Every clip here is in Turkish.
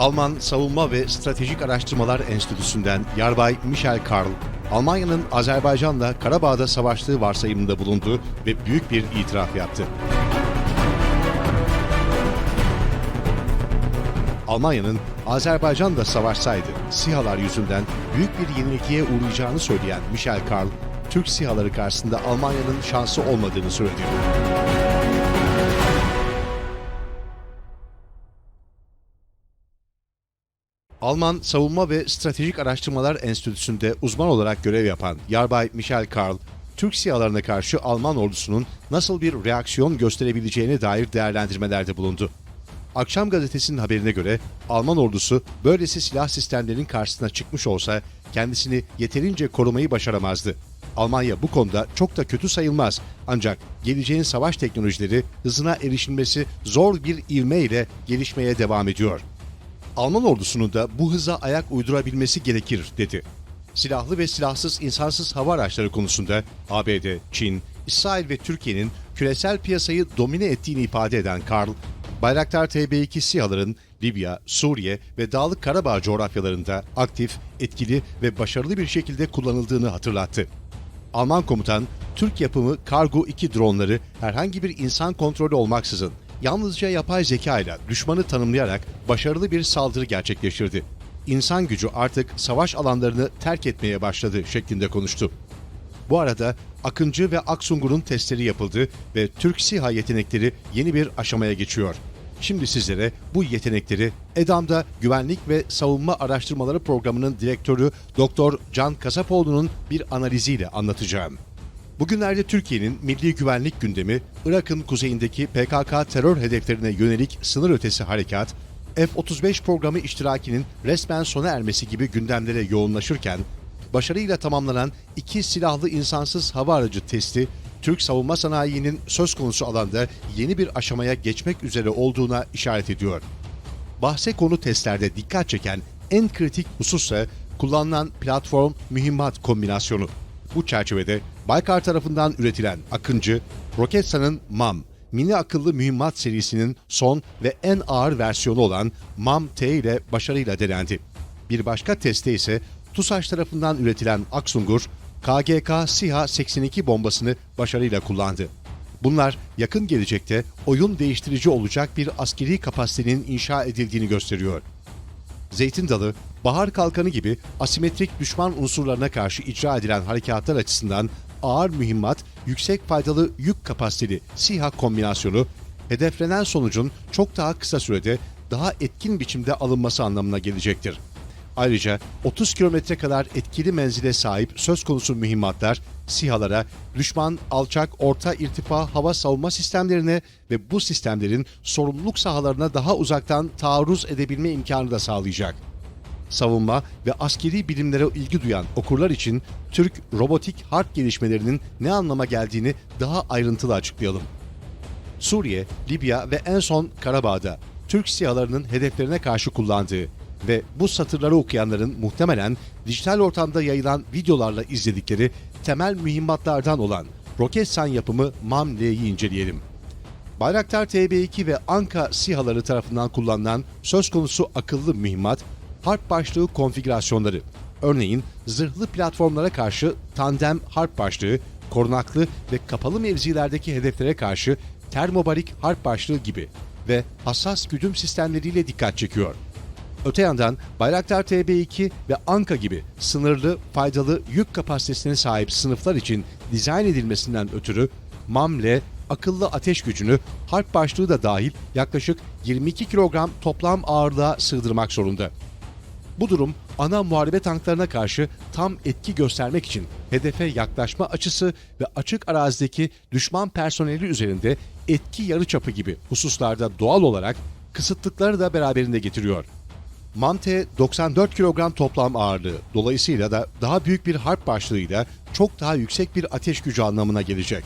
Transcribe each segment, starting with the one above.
Alman Savunma ve Stratejik Araştırmalar Enstitüsü'nden Yarbay Michel Karl, Almanya'nın Azerbaycan'la Karabağ'da savaştığı varsayımında bulundu ve büyük bir itiraf yaptı. Almanya'nın Azerbaycan'da savaşsaydı SİHA'lar yüzünden büyük bir yenilgiye uğrayacağını söyleyen Michel Karl, Türk SİHA'ları karşısında Almanya'nın şansı olmadığını söyledi. Alman Savunma ve Stratejik Araştırmalar Enstitüsü'nde uzman olarak görev yapan Yarbay Michel Karl, Türk SİHA'larına karşı Alman ordusunun nasıl bir reaksiyon gösterebileceğine dair değerlendirmelerde bulundu. Akşam gazetesinin haberine göre Alman ordusu böylesi silah sistemlerinin karşısına çıkmış olsa kendisini yeterince korumayı başaramazdı. Almanya bu konuda çok da kötü sayılmaz ancak geleceğin savaş teknolojileri hızına erişilmesi zor bir ivme ile gelişmeye devam ediyor. Alman ordusunun da bu hıza ayak uydurabilmesi gerekir dedi. Silahlı ve silahsız insansız hava araçları konusunda ABD, Çin, İsrail ve Türkiye'nin küresel piyasayı domine ettiğini ifade eden Karl, Bayraktar TB2 SİHA'ların Libya, Suriye ve Dağlık Karabağ coğrafyalarında aktif, etkili ve başarılı bir şekilde kullanıldığını hatırlattı. Alman komutan, Türk yapımı Kargo 2 dronları herhangi bir insan kontrolü olmaksızın yalnızca yapay zeka ile düşmanı tanımlayarak başarılı bir saldırı gerçekleştirdi. İnsan gücü artık savaş alanlarını terk etmeye başladı şeklinde konuştu. Bu arada Akıncı ve Aksungur'un testleri yapıldı ve Türk SİHA yetenekleri yeni bir aşamaya geçiyor. Şimdi sizlere bu yetenekleri EDAM'da Güvenlik ve Savunma Araştırmaları Programı'nın direktörü Doktor Can Kasapoğlu'nun bir analiziyle anlatacağım. Bugünlerde Türkiye'nin milli güvenlik gündemi, Irak'ın kuzeyindeki PKK terör hedeflerine yönelik sınır ötesi harekat, F-35 programı iştirakinin resmen sona ermesi gibi gündemlere yoğunlaşırken, başarıyla tamamlanan iki silahlı insansız hava aracı testi, Türk savunma sanayinin söz konusu alanda yeni bir aşamaya geçmek üzere olduğuna işaret ediyor. Bahse konu testlerde dikkat çeken en kritik husussa kullanılan platform mühimmat kombinasyonu. Bu çerçevede Baykar tarafından üretilen Akıncı, Roketsan'ın MAM, mini akıllı mühimmat serisinin son ve en ağır versiyonu olan MAM-T ile başarıyla denendi. Bir başka testte ise TUSAŞ tarafından üretilen Aksungur, KGK SİHA 82 bombasını başarıyla kullandı. Bunlar yakın gelecekte oyun değiştirici olacak bir askeri kapasitenin inşa edildiğini gösteriyor. Zeytin Dalı, Bahar Kalkanı gibi asimetrik düşman unsurlarına karşı icra edilen harekatlar açısından ağır mühimmat, yüksek faydalı yük kapasiteli SİHA kombinasyonu, hedeflenen sonucun çok daha kısa sürede daha etkin biçimde alınması anlamına gelecektir. Ayrıca 30 kilometre kadar etkili menzile sahip söz konusu mühimmatlar SİHA'lara, düşman alçak orta irtifa hava savunma sistemlerine ve bu sistemlerin sorumluluk sahalarına daha uzaktan taarruz edebilme imkanı da sağlayacak. Savunma ve askeri bilimlere ilgi duyan okurlar için Türk robotik harp gelişmelerinin ne anlama geldiğini daha ayrıntılı açıklayalım. Suriye, Libya ve en son Karabağ'da Türk SİHA'larının hedeflerine karşı kullandığı ve bu satırları okuyanların muhtemelen dijital ortamda yayılan videolarla izledikleri temel mühimmatlardan olan Roketsan yapımı MAM-L'yi inceleyelim. Bayraktar TB2 ve Anka SİHA'ları tarafından kullanılan söz konusu akıllı mühimmat, harp başlığı konfigürasyonları, örneğin zırhlı platformlara karşı tandem harp başlığı, korunaklı ve kapalı mevzilerdeki hedeflere karşı termobarik harp başlığı gibi ve hassas güdüm sistemleriyle dikkat çekiyor. Öte yandan Bayraktar TB2 ve Anka gibi sınırlı, faydalı yük kapasitesine sahip sınıflar için dizayn edilmesinden ötürü MAMLE akıllı ateş gücünü harp başlığı da dahil yaklaşık 22 kilogram toplam ağırlığa sığdırmak zorunda. Bu durum ana muharebe tanklarına karşı tam etki göstermek için hedefe yaklaşma açısı ve açık arazideki düşman personeli üzerinde etki yarıçapı gibi hususlarda doğal olarak kısıtlıkları da beraberinde getiriyor. Mante 94 kilogram toplam ağırlığı dolayısıyla da daha büyük bir harp başlığıyla çok daha yüksek bir ateş gücü anlamına gelecek.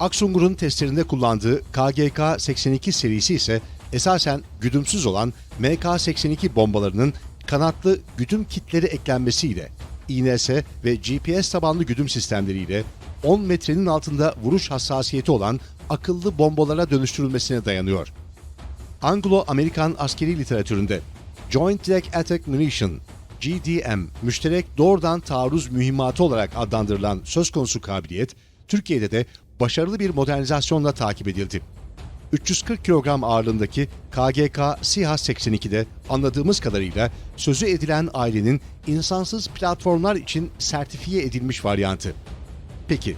Aksungur'un testlerinde kullandığı KGK 82 serisi ise esasen güdümsüz olan MK82 bombalarının kanatlı güdüm kitleri eklenmesiyle INS ve GPS tabanlı güdüm sistemleriyle 10 metrenin altında vuruş hassasiyeti olan akıllı bombalara dönüştürülmesine dayanıyor. Anglo-Amerikan askeri literatüründe Joint Direct Attack Munition, GDM, müşterek doğrudan taarruz mühimmatı olarak adlandırılan söz konusu kabiliyet, Türkiye'de de başarılı bir modernizasyonla takip edildi. 340 kilogram ağırlığındaki KGK SİHA 82'de anladığımız kadarıyla sözü edilen ailenin insansız platformlar için sertifiye edilmiş varyantı. Peki,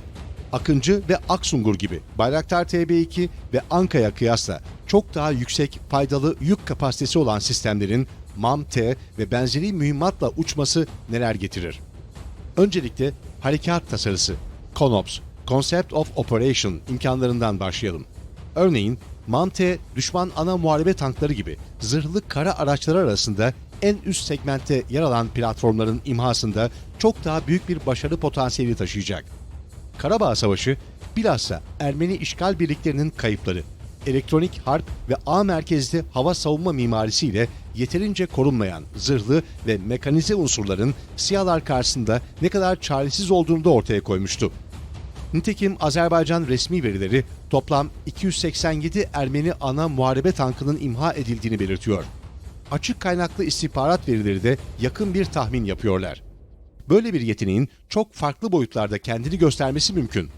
Akıncı ve Aksungur gibi Bayraktar TB2 ve Anka'ya kıyasla çok daha yüksek faydalı yük kapasitesi olan sistemlerin MAM-T ve benzeri mühimmatla uçması neler getirir? Öncelikle harekat tasarısı, CONOPS, Concept of Operation imkanlarından başlayalım. Örneğin MAM-T düşman ana muharebe tankları gibi zırhlı kara araçları arasında en üst segmentte yer alan platformların imhasında çok daha büyük bir başarı potansiyeli taşıyacak. Karabağ Savaşı bilhassa Ermeni işgal birliklerinin kayıpları, elektronik harp ve ağ merkezli hava savunma mimarisiyle yeterince korunmayan zırhlı ve mekanize unsurların siyalar karşısında ne kadar çaresiz olduğunu da ortaya koymuştu. Nitekim Azerbaycan resmi verileri toplam 287 Ermeni ana muharebe tankının imha edildiğini belirtiyor. Açık kaynaklı istihbarat verileri de yakın bir tahmin yapıyorlar. Böyle bir yeteneğin çok farklı boyutlarda kendini göstermesi mümkün.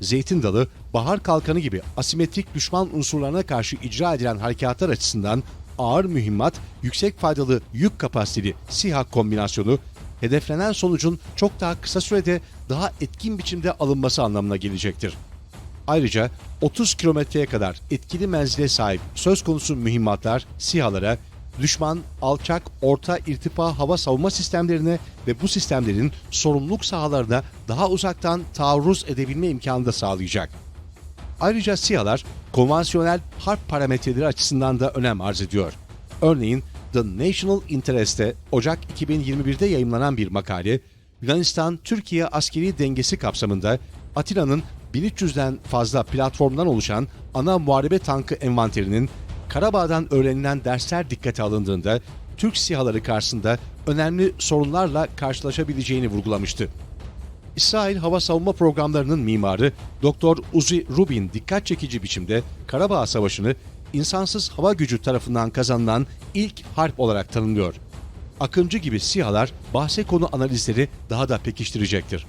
Zeytin dalı, bahar kalkanı gibi asimetrik düşman unsurlarına karşı icra edilen harekatlar açısından ağır mühimmat, yüksek faydalı yük kapasiteli SİHA kombinasyonu, hedeflenen sonucun çok daha kısa sürede daha etkin biçimde alınması anlamına gelecektir. Ayrıca 30 kilometreye kadar etkili menzile sahip söz konusu mühimmatlar SİHA'lara düşman alçak orta irtifa hava savunma sistemlerine ve bu sistemlerin sorumluluk sahalarına daha uzaktan taarruz edebilme imkanı da sağlayacak. Ayrıca SİHA'lar konvansiyonel harp parametreleri açısından da önem arz ediyor. Örneğin The National Interest'te Ocak 2021'de yayımlanan bir makale, Yunanistan-Türkiye askeri dengesi kapsamında Atina'nın 1300'den fazla platformdan oluşan ana muharebe tankı envanterinin Karabağ'dan öğrenilen dersler dikkate alındığında Türk SİHA'ları karşısında önemli sorunlarla karşılaşabileceğini vurgulamıştı. İsrail hava savunma programlarının mimarı Dr. Uzi Rubin dikkat çekici biçimde Karabağ Savaşı'nı insansız hava gücü tarafından kazanılan ilk harp olarak tanımlıyor. Akıncı gibi SİHA'lar bahse konu analizleri daha da pekiştirecektir.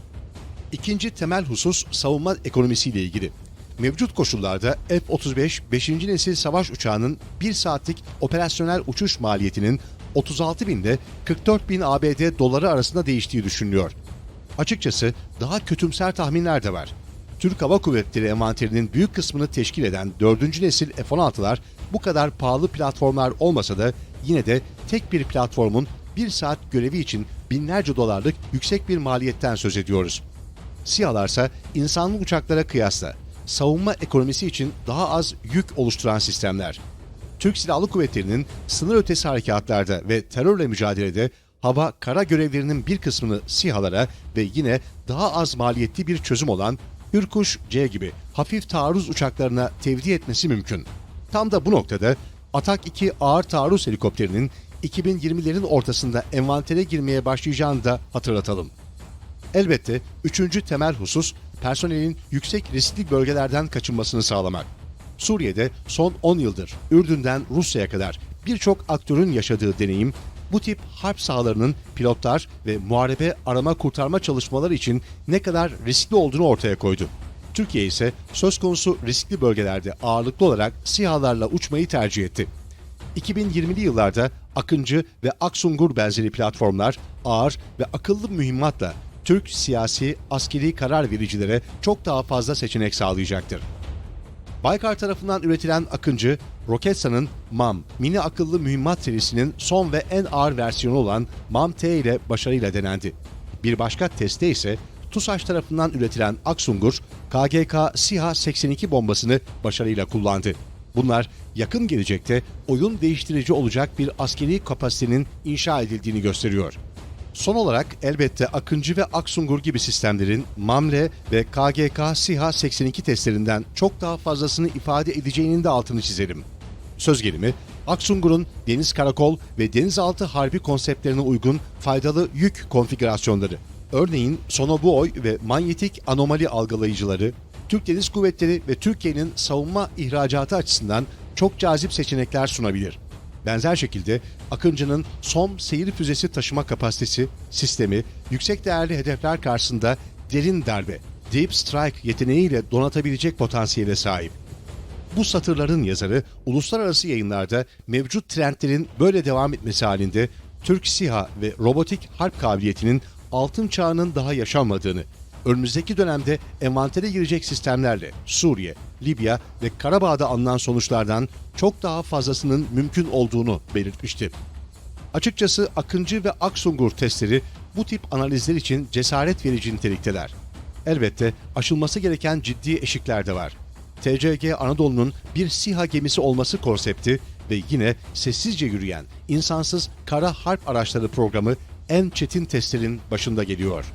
İkinci temel husus savunma ekonomisiyle ilgili. Mevcut koşullarda F-35 5. nesil savaş uçağının 1 saatlik operasyonel uçuş maliyetinin 36 bin ile 44 bin ABD doları arasında değiştiği düşünülüyor. Açıkçası daha kötümser tahminler de var. Türk Hava Kuvvetleri envanterinin büyük kısmını teşkil eden 4. nesil F-16'lar bu kadar pahalı platformlar olmasa da yine de tek bir platformun 1 saat görevi için binlerce dolarlık yüksek bir maliyetten söz ediyoruz. SİHA'larsa insanlı uçaklara kıyasla savunma ekonomisi için daha az yük oluşturan sistemler. Türk Silahlı Kuvvetleri'nin sınır ötesi harekatlarda ve terörle mücadelede hava kara görevlerinin bir kısmını SİHA'lara ve yine daha az maliyetli bir çözüm olan Hürkuş C gibi hafif taarruz uçaklarına tevdi etmesi mümkün. Tam da bu noktada Atak 2 ağır taarruz helikopterinin 2020'lerin ortasında envantere girmeye başlayacağını da hatırlatalım. Elbette üçüncü temel husus personelin yüksek riskli bölgelerden kaçınmasını sağlamak. Suriye'de son 10 yıldır Ürdün'den Rusya'ya kadar birçok aktörün yaşadığı deneyim bu tip harp sahalarının pilotlar ve muharebe arama kurtarma çalışmaları için ne kadar riskli olduğunu ortaya koydu. Türkiye ise söz konusu riskli bölgelerde ağırlıklı olarak SİHA'larla uçmayı tercih etti. 2020'li yıllarda Akıncı ve Aksungur benzeri platformlar ağır ve akıllı mühimmatla Türk siyasi, askeri karar vericilere çok daha fazla seçenek sağlayacaktır. Baykar tarafından üretilen Akıncı, Roketsan'ın MAM, mini akıllı mühimmat serisinin son ve en ağır versiyonu olan MAM-T ile başarıyla denendi. Bir başka testte ise TUSAŞ tarafından üretilen Aksungur, KGK SİHA 82 bombasını başarıyla kullandı. Bunlar yakın gelecekte oyun değiştirici olacak bir askeri kapasitenin inşa edildiğini gösteriyor. Son olarak elbette Akıncı ve Aksungur gibi sistemlerin MAMLE ve KGK SİHA 82 testlerinden çok daha fazlasını ifade edeceğinin de altını çizelim. Söz gelimi, Aksungur'un deniz karakol ve denizaltı harbi konseptlerine uygun faydalı yük konfigürasyonları, örneğin sonobuoy ve manyetik anomali algılayıcıları, Türk Deniz Kuvvetleri ve Türkiye'nin savunma ihracatı açısından çok cazip seçenekler sunabilir. Benzer şekilde Akıncı'nın SOM seyir füzesi taşıma kapasitesi, sistemi, yüksek değerli hedefler karşısında derin darbe, deep strike yeteneğiyle donatabilecek potansiyele sahip. Bu satırların yazarı uluslararası yayınlarda mevcut trendlerin böyle devam etmesi halinde Türk SİHA ve robotik harp kabiliyetinin altın çağının daha yaşanmadığını, önümüzdeki dönemde envantere girecek sistemlerle Suriye, Libya ve Karabağ'da alınan sonuçlardan çok daha fazlasının mümkün olduğunu belirtmişti. Açıkçası Akıncı ve Aksungur testleri bu tip analizler için cesaret verici nitelikteler. Elbette aşılması gereken ciddi eşikler de var. TCG Anadolu'nun bir SİHA gemisi olması konsepti ve yine sessizce yürüyen insansız kara harp araçları programı en çetin testlerin başında geliyor.